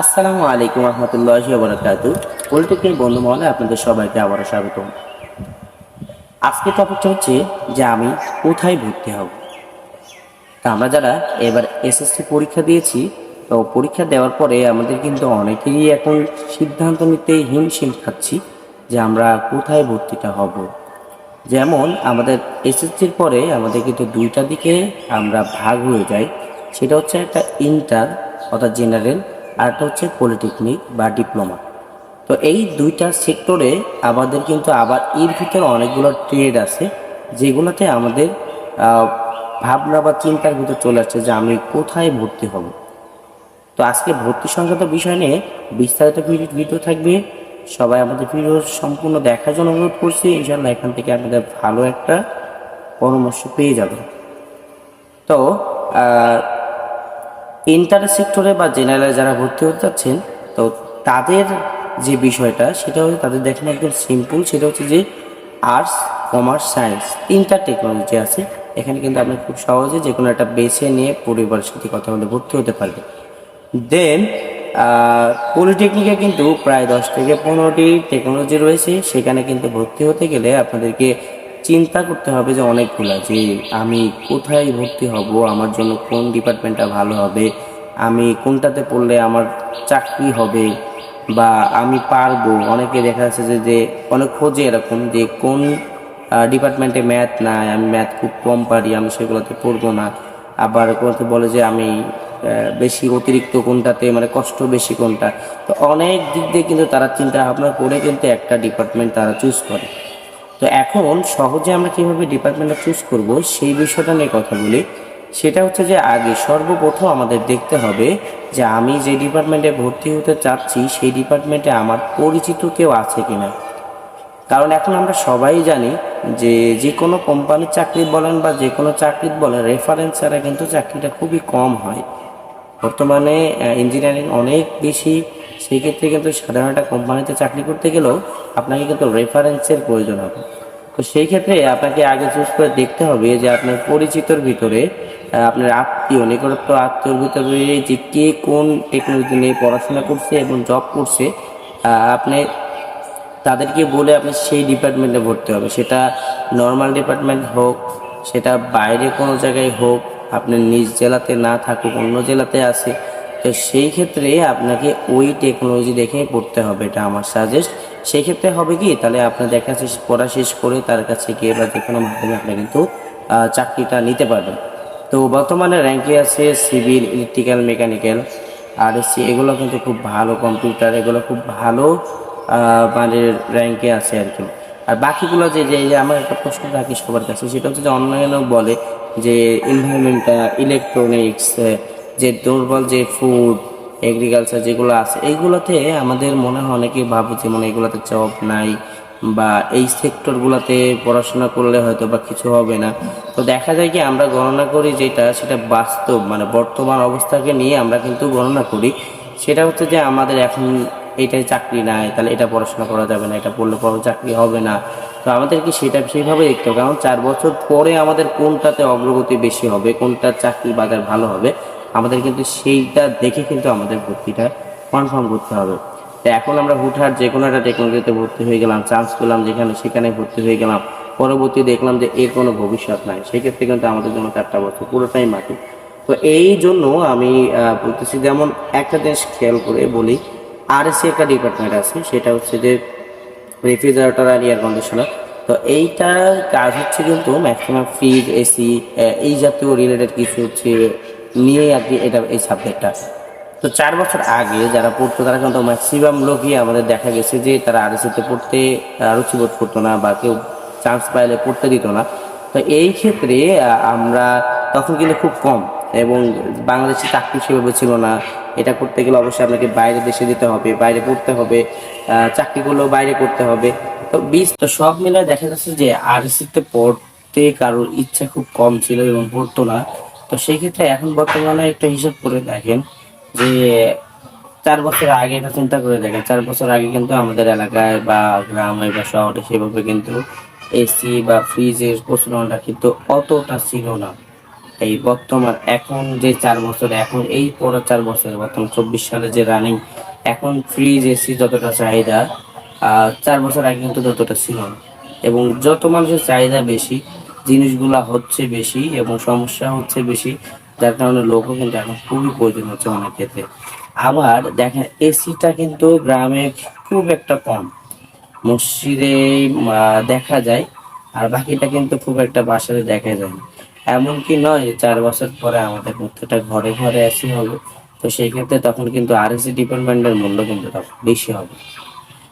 আসসালামু আলাইকুম রহমতুল্লাহি বরকাতু পলিটেকনিক বন্ধু মহলে আপনাদের সবাইকে আবারও স্বাগতম। আজকে টপিকটা হচ্ছে যে আমি কোথায় ভর্তি হব। তা আমরা যারা এবার এসএসসি পরীক্ষা দিয়েছি, তো পরীক্ষা দেওয়ার পরে আমাদের কিন্তু অনেকেরই এখন সিদ্ধান্ত নিতে হিমশিম খাচ্ছি যে আমরা কোথায় ভর্তিটা হব। যেমন আমাদের এসএসসির পরে আমাদের কিন্তু দুইটা দিকে আমরা ভাগ হয়ে যাই, সেটা হচ্ছে একটা ইন্টার অর্থাৎ জেনারেল আর একটা হচ্ছে পলিটেকনিক বা ডিপ্লোমা। তো এই দুইটা সেক্টরে আমাদের কিন্তু আবার এর ভিতরে অনেকগুলো ট্রেড আছে, যেগুলোতে আমাদের ভাবনা বা চিন্তার ভিতরে চলে আসছে যে আমি কোথায় ভর্তি হব। তো আজকে ভর্তি সংক্রান্ত বিষয় নিয়ে বিস্তারিত ভিডিও থাকবে। সবাই আমাদের ভিডিও সম্পূর্ণ দেখার জন্য অনুরোধ করছি। ইনশাল্লাহ এখান থেকে আপনাদের ভালো একটা পরামর্শ পেয়ে যাবেন। তো ইন্টার সেক্টরে বা জেনারেলে যারা ভর্তি হতে চাচ্ছেন তো তাদের যে বিষয়টা, সেটা হচ্ছে তাদের দেখেন একদম সিম্পল সেটা হচ্ছে যে আর্টস কমার্স সায়েন্স তিনটা টেকনোলজি আছে। এখানে কিন্তু আপনি খুব সহজে যে কোনো একটা বেছে নিয়ে পরিবারের সাথে কথা বলে ভর্তি হতে পারবেন। দেন পলিটেকনিকে কিন্তু প্রায় দশ থেকে পনেরোটি টেকনোলজি রয়েছে। সেখানে কিন্তু ভর্তি হতে গেলে আপনাদেরকে চিন্তা করতে হবে যে অনেকগুলা, যে আমি কোথায় ভর্তি হব, আমার জন্য কোন ডিপার্টমেন্টটা ভালো হবে, আমি কোনটাতে পড়লে আমার চাকরি হবে, বা আমি পারব। অনেকে দেখা যাচ্ছে যে যে অনেক খোঁজে এরকম যে কোন ডিপার্টমেন্টে ম্যাথ নাই, আমি ম্যাথ খুব কম পারি, আমি সেগুলোতে পড়ব না। আবার কোনোতে বলে যে আমি বেশি অতিরিক্ত কোনটাতে মানে কষ্ট বেশি কোনটা। তো অনেক দিক দিয়ে কিন্তু তারা চিন্তা ভাবনা করে কিন্তু একটা ডিপার্টমেন্ট তারা চুজ করে। তো এখন সহজে আমরা কীভাবে ডিপার্টমেন্টটা চুজ করব, সেই বিষয়টা নিয়ে কথা বলি। সেটা হচ্ছে যে আগে সর্বপ্রথম আমাদের দেখতে হবে যে আমি যে ডিপার্টমেন্টে ভর্তি হতে চাচ্ছি, সেই ডিপার্টমেন্টে আমার পরিচিত কেউ আছে কি না কারণ এখন আমরা সবাই জানি যে যে কোনো কোম্পানির চাকরি বলেন বা যে কোনো চাকরি বলেন রেফারেন্স ছাড়া কিন্তু চাকরিটা খুবই কম হয়। বর্তমানে ইঞ্জিনিয়ারিং অনেক বেশি সেই ক্ষেত্রে কিন্তু সাধারণ একটা কোম্পানিতে চাকরি করতে গেলেও আপনাকে কিন্তু রেফারেন্সের প্রয়োজন হবে। তো সেই ক্ষেত্রে আপনাকে আগে চুজ করে দেখতে হবে যে আপনার পরিচিতর ভিতরে আপনার আত্মীয় নিকটত্ব আত্মীয়র ভিতরে যে কে কোন টেকনোলজি নিয়ে পড়াশোনা করছে এবং জব করছে আপনি তাদেরকে বলে আপনি সেই ডিপার্টমেন্টে ভর্তি হবে। সেটা নর্মাল ডিপার্টমেন্ট হোক, সেটা বাইরে কোনো জায়গায় হোক আপনার নিজ জেলাতে না থাকুক, অন্য জেলাতে আছে তো সেই ক্ষেত্রে আপনাকে ওই টেকনোলজি দেখে পড়তে হবে, এটা আমার সাজেস্ট সেই ক্ষেত্রে হবে কি, তাহলে আপনার দেখা শেষ, পড়া শেষ করে তার কাছে গিয়ে বা যে কোনো মাধ্যমে আপনি কিন্তু চাকরিটা নিতে পারবেন। তো বর্তমানে র্যাঙ্কে আছে সিভিল ইলেকট্রিক্যাল মেকানিক্যাল আর এসসি এগুলো কিন্তু খুব ভালো কম্পিউটার এগুলো খুব ভালো মানে র্যাঙ্কে আছে আর কি। আর বাকিগুলো যে যে আমার একটা প্রশ্ন রাখি সবার কাছে, সেটা হচ্ছে যে অন্যান্য বলে যে এনভায়রনমেন্টটা ইলেকট্রনিক্স যে দুর্বল, যে ফুড এগ্রিকালচার যেগুলো আছে এইগুলোতে আমাদের মনে হয় অনেকে ভাবে যে মানে এগুলোতে জব নাই বা এই সেক্টরগুলোতে পড়াশোনা করলে হয়তো বা কিছু হবে না। তো দেখা যায় কি, আমরা গণনা করি যেটা, সেটা বাস্তব মানে বর্তমান অবস্থাকে নিয়ে আমরা কিন্তু গণনা করি। সেটা হচ্ছে যে, আমাদের এখন এটাই চাকরি নাই, তাহলে এটা পড়াশোনা করা যাবে না, এটা পড়লে পরে চাকরি হবে না। তো আমাদেরকে সেটা সেইভাবে দেখতে হবে? কারণ চার বছর পরে আমাদের কোনটাতে অগ্রগতি বেশি হবে কোনটা চাকরি বাজার ভালো হবে আমাদের কিন্তু সেইটা দেখে কিন্তু আমাদের ভর্তিটা কনফার্ম করতে হবে। তো এখন আমরা হুটহাট যে কোনো একটা টেকনোলজিতে ভর্তি হয়ে গেলাম চান্স পেলাম যেখানে সেখানে ভর্তি হয়ে গেলাম। পরবর্তী দেখলাম যে এর কোনো ভবিষ্যৎ নাই। সেক্ষেত্রে কিন্তু আমাদের জন্য চারটা বছর, পুরোটাই মাটি। তো এই জন্য আমি বলতেছি যেমন একটা জিনিস খেয়াল করে বলি আর এসি একটা ডিপার্টমেন্ট আছে, সেটা হচ্ছে যে রেফ্রিজারেটর আর এয়ার কন্ডিশনার তো এইটার কাজ হচ্ছে কিন্তু ম্যাক্সিমাম ফ্রিজ এসি এই জাতীয় রিলেটেড কিছু হচ্ছে নিয়ে আর কি এটা এই সাবজেক্টটা তো চার বছর আগে যারা পড়তো তারা কিন্তু ম্যাক্সিমাম লোকই আমাদের দেখা গেছে যে তারা আরএসিতে পড়তে রুচিবোধ করতো না বা কেউ চান্স পাইলে পড়তে দিত না। তো এই ক্ষেত্রে আমরা তখন কিন্তু খুব কম এবং বাংলাদেশে চাকরি সেভাবে ছিল না। এটা করতে গেলে অবশ্যই আপনাকে বাইরে দেশে যেতে হবে বাইরে পড়তে হবে আহ, চাকরি করলেও বাইরে করতে হবে। তো বিশ তো সব মিলে দেখা যাচ্ছে যে আরএসিতে পড়তে কারোর ইচ্ছা খুব কম ছিল এবং পড়তো না। তো সেই ক্ষেত্রে এখন বর্তমানে একটা হিসাব করে দেখেন যে চার বছর আগে এটা চিন্তা করে দেখেন, চার বছর আগে কিন্তু আমাদের এলাকায় বা গ্রামে বা শহরে সেভাবে কিন্তু এসি বা ফ্রিজের প্রচলনটা কিন্তু অতটা ছিল না। এই বর্তমান এখন যে চার বছর, এখন এই পরে চার বছর, বর্তমান চব্বিশ সালে যে রানিং এখন ফ্রিজ এসি যতটা চাহিদা চার বছর আগে কিন্তু ততটা ছিল না। এবং যত মানুষের চাহিদা বেশি জিনিসগুলা হচ্ছে বেশি এবং সমস্যা হচ্ছে বেশি, যার কারণে লোকও কিন্তু এখন খুবই প্রয়োজন হচ্ছে অনেক ক্ষেত্রে। আবার দেখেন, এসিটা কিন্তু গ্রামে খুব একটা কম। মসজিদে দেখা যায়, আর বাকিটা কিন্তু খুব একটা বাসাতে দেখা যায় না। এমনকি নয়, চার বছর পরে আমাদের প্রত্যেকটা ঘরে ঘরে এসি হবে, তো সেই ক্ষেত্রে তখন কিন্তু আর এসি ডিপার্টমেন্টের মূল্য কিন্তু তখন বেশি হবে।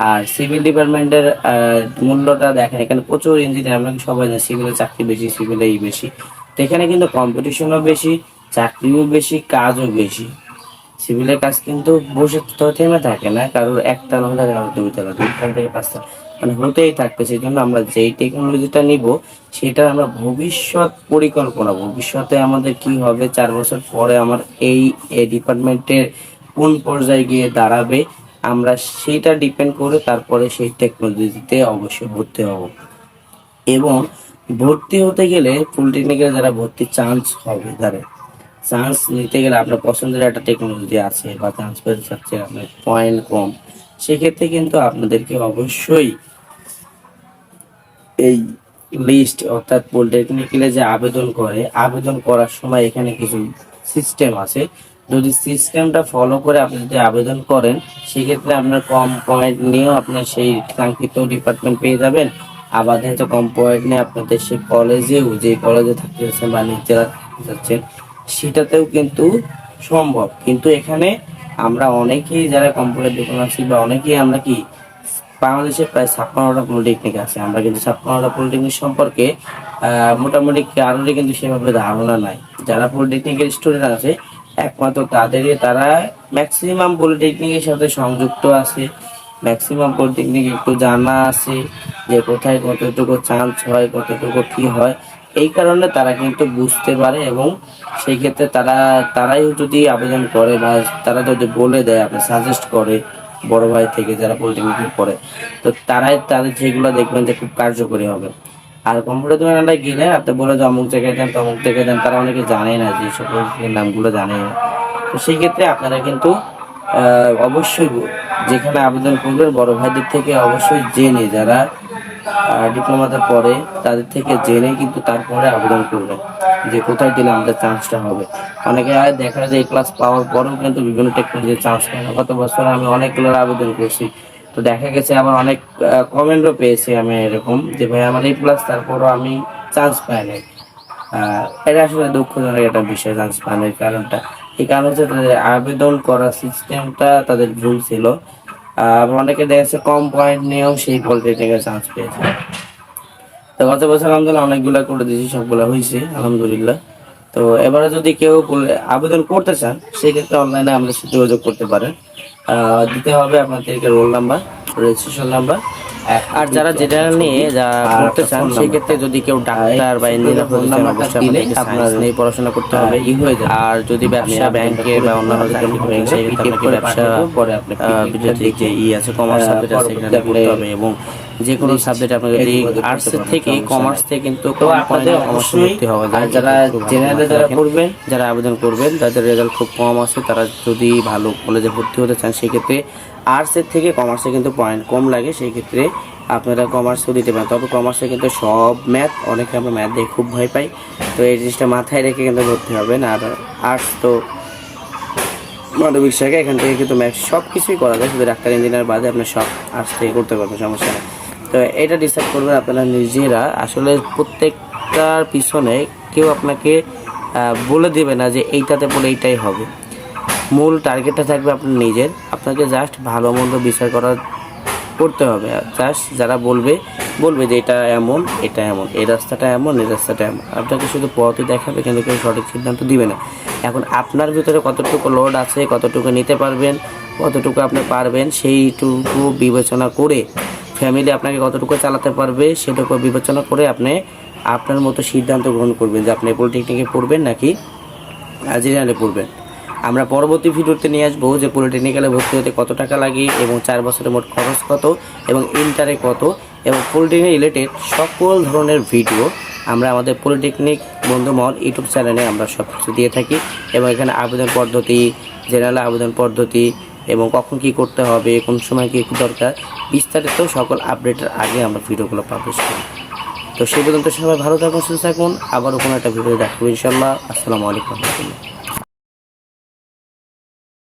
আর সিভিল ডিপার্টমেন্টের মূল্যটা দেখেন, এখানে প্রচুর ইঞ্জিনিয়ার আমরা সবাই জানি সিভিলে চাকরি বেশি সিভিলেই বেশি। তো এখানে কিন্তু কম্পিটিশনও বেশি, চাকরিও বেশি, কাজও বেশি। সিভিলের কাজ কিন্তু বসে তো থেমে থাকে না, কারোর একটা না হলে কারোর দুইটা না দুইটা থেকে পাঁচটা মানে হতেই থাকবে। সেই জন্য আমরা যেই টেকনোলজিটা নিব, সেটা আমরা ভবিষ্যৎ পরিকল্পনা, ভবিষ্যতে আমাদের কি হবে, চার বছর পরে আমার এই ডিপার্টমেন্টের কোন পর্যায়ে গিয়ে দাঁড়াবে আমরা সেইটা ডিপেন্ড করে তারপরে সেই টেকনোলজিতে অবশ্যই ভর্তি হব। এবং ভর্তি হতে গেলে পলিটেকনিকে যারা ভর্তি চান্স হবে যারা চান্স নিতে গেলে আপনার পছন্দের একটা টেকনোলজি আছে বা চান্স পেতে চাচ্ছে আপনার পয়েন্ট কম। সেক্ষেত্রে কিন্তু আপনাদেরকে অবশ্যই এই লিস্ট অর্থাৎ পলিটেকনিক্যালে যে আবেদন করে, আবেদন করার সময় এখানে কিছু সিস্টেম আছে। যদি সিস্টেমটা ফলো করে আপনি যদি আবেদন করেন, সেক্ষেত্রে আপনার কম পয়েন্ট নিয়েও আপনার সেই কাঙ্ক্ষিত ডিপার্টমেন্ট পেয়ে যাবেন। আবার হয়তো কম পয়েন্ট নিয়ে আপনাদের সেই কলেজেও যে কলেজে থাকতে যাচ্ছেন বা নিজেরা থাকতে যাচ্ছেন সেটাতেও কিন্তু সম্ভব। কিন্তু এখানে আমরা অনেকেই যারা কম্পিউটার আছি বা অনেকেই আমরা কি বাংলাদেশে প্রায় ছাপ্পান্নটা পলিটেকনিক আছে। আমরা কিন্তু ছাপ্পান্নটা পলিটেকনিক সম্পর্কে মোটামুটি কারোরই কিন্তু সেভাবে ধারণা নাই। যারা পলিটেকনিকের স্টুডেন্ট আছে একমাত্র তাদেরই, তারা ম্যাক্সিমাম পলিটেকনিকের সাথে সংযুক্ত আছে। ম্যাক্সিমাম পলিটেকনিক একটু জানা আছে যে কোথায় কতটুকু চান্স হয়, কতটুকু কি হয়। এই কারণে তারা কিন্তু বুঝতে পারে এবং সেই ক্ষেত্রে তারা, তারাই যদি আবেদন করে বা তারা যদি বলে দেয়, আপনি সাজেস্ট করে বড় ভাই থেকে যারা পলিটেকনিক পড়ে, তো তারাই তাদের যেগুলো দেখবেন যে খুব কার্যকরী হবে। আর কম্পিউটার দোকানটা গেলে আপনি বলে যে অমুক জায়গায় দেন, তমুক জায়গায় দেন, তারা অনেকে জানে না যে সকল নামগুলো জানে। না তো সেই ক্ষেত্রে আপনারা কিন্তু অবশ্যই যেখানে আবেদন করবেন, বড় ভাইদের থেকে অবশ্যই জেনে যারা ডিপ্লোমাতে পড়ে, তাদের থেকে জেনে কিন্তু তারপরে আবেদন করবেন যে কোথায় দিলে আমাদের চান্সটা হবে। অনেকে দেখা যায় এই ক্লাস পাওয়ার পরেও কিন্তু বিভিন্ন টেকনোলজির চান্স পায় না। গত বছর আমি অনেকগুলোর আবেদন করছি। তো দেখা গেছে আবার অনেক কমেন্টও পেয়েছি আমি এরকম যে, ভাই, আমার এই প্লাস তারপরও আমি চান্স পাই নাই। এটা আসলে দুঃখজনক একটা বিষয় চান্স পাওয়ার কারণটা। এই কারণ হচ্ছে তাদের আবেদন করার সিস্টেমটা তাদের ভুল ছিল। আবার অনেকে দেখা যাচ্ছে কম পয়েন্ট নিয়েও সেই পলিটেকনিকের চান্স পেয়েছে। তো গত বছর আলহামদুলিল্লাহ অনেকগুলো করে দিয়েছি, সবগুলো হয়েছে, আলহামদুলিল্লাহ। তো এবারে যদি কেউ আবেদন করতে চান, সেক্ষেত্রে অনলাইনে আমাদের সাথে যোগাযোগ করতে পারেন। দিতে হবে আপনাদেরকে রোল নাম্বার রেজিস্ট্রেশন নাম্বার আর যারা জেনারেল নিয়ে যা করতে চান সেই ক্ষেত্রে যদি কেউ ডাক্তার বা ইঞ্জিনিয়ার হতে চান অবশ্যই আপনার নিয়ে পড়াশোনা করতে হবে। হয়ে আর যদি ব্যবসা ব্যাংকে বা অন্যান্য চাকরি করেন সেই আপনাকে ব্যবসা আহ, বিদ্যুতিক যে ই আছে কমার্স সাবজেক্ট আছে সেখানে পড়তে হবে এবং যে কোনো সাবজেক্ট আপনি যদি আর্টস থেকে কমার্স থেকে কিন্তু আপনাদের অবশ্যই হওয়া যারা জেনারেলে যারা করবেন যারা আবেদন করবেন তাদের রেজাল্ট খুব কম আছে তারা যদি ভালো কলেজে ভর্তি হতে চান সেক্ষেত্রে আর্টসের থেকে কমার্সে কিন্তু পয়েন্ট কম লাগে, সেই ক্ষেত্রে আপনারা কমার্সও দিতে পারেন। তবে কমার্সে কিন্তু সব ম্যাথ অনেকে আমরা ম্যাথ দিয়ে খুব ভয় পাই। তো এই জিনিসটা মাথায় রেখে কিন্তু ভর্তি হবেন আর আর্টস তো মানবিক শাখা, এখান থেকে কিন্তু ম্যাথ সব কিছুই করা যায়। শুধু ডাক্তার ইঞ্জিনিয়ার বাদে আপনি সব আর্টস থেকে করতে পারবেন, সমস্যা নেই। তো এটা ডিসাইড করবেন আপনারা নিজেরা। আসলে প্রত্যেকটার পিছনে কেউ আপনাকে বলে দেবে না যে এইটাতে পড়লে এইটাই হবে। মূল টার্গেটটা থাকবে আপনার নিজের। আপনাকে জাস্ট ভালো মন্দ বিচার করার করতে হবে। জাস্ট যারা বলবে বলবে যে এটা এমন এটা এমন, এই রাস্তাটা এমন, এই রাস্তাটা এমন। আপনাকে শুধু পথই দেখাবে, কিন্তু কেউ সঠিক সিদ্ধান্ত দিবে না। এখন আপনার ভিতরে কতটুকু লোড আছে, কতটুকু নিতে পারবেন, কতটুকু আপনি পারবেন, সেইটুকু বিবেচনা করে ফ্যামিলি আপনাকে কতটুকু চালাতে পারবে, সেটুকু বিবেচনা করে আপনি আপনার মতো সিদ্ধান্ত গ্রহণ করবেন। যে আপনি পলিটেকনিকে পড়বেন নাকি জেনারেলে পড়বেন। আমরা পরবর্তী ভিডিওতে নিয়ে আসব যে পলিটেকনিক্যালে ভর্তি হতে কত টাকা লাগে এবং চার বছরের মোট খরচ কত এবং ইন্টারে কত এবং পলিটেকনিক রিলেটেড সকল ধরনের ভিডিও আমরা আমাদের পলিটেকনিক বন্ধুমহল ইউটিউব চ্যানেলে আমরা সব কিছু দিয়ে থাকি এবং এখানে আবেদন পদ্ধতি, জেনারেল আবেদন পদ্ধতি এবং কখন কি করতে হবে, কোন সময় কী দরকার, বিস্তারিত সকল আপডেটের আগে আমরা ভিডিওগুলো পাবলিশ করি। তো সেই পর্যন্ত সবাই ভালো থাকুন, সুস্থ থাকুন, আবারও কোনো একটা ভিডিও দেখাবো ইনশাল্লাহ আসসালামু আলাইকুম।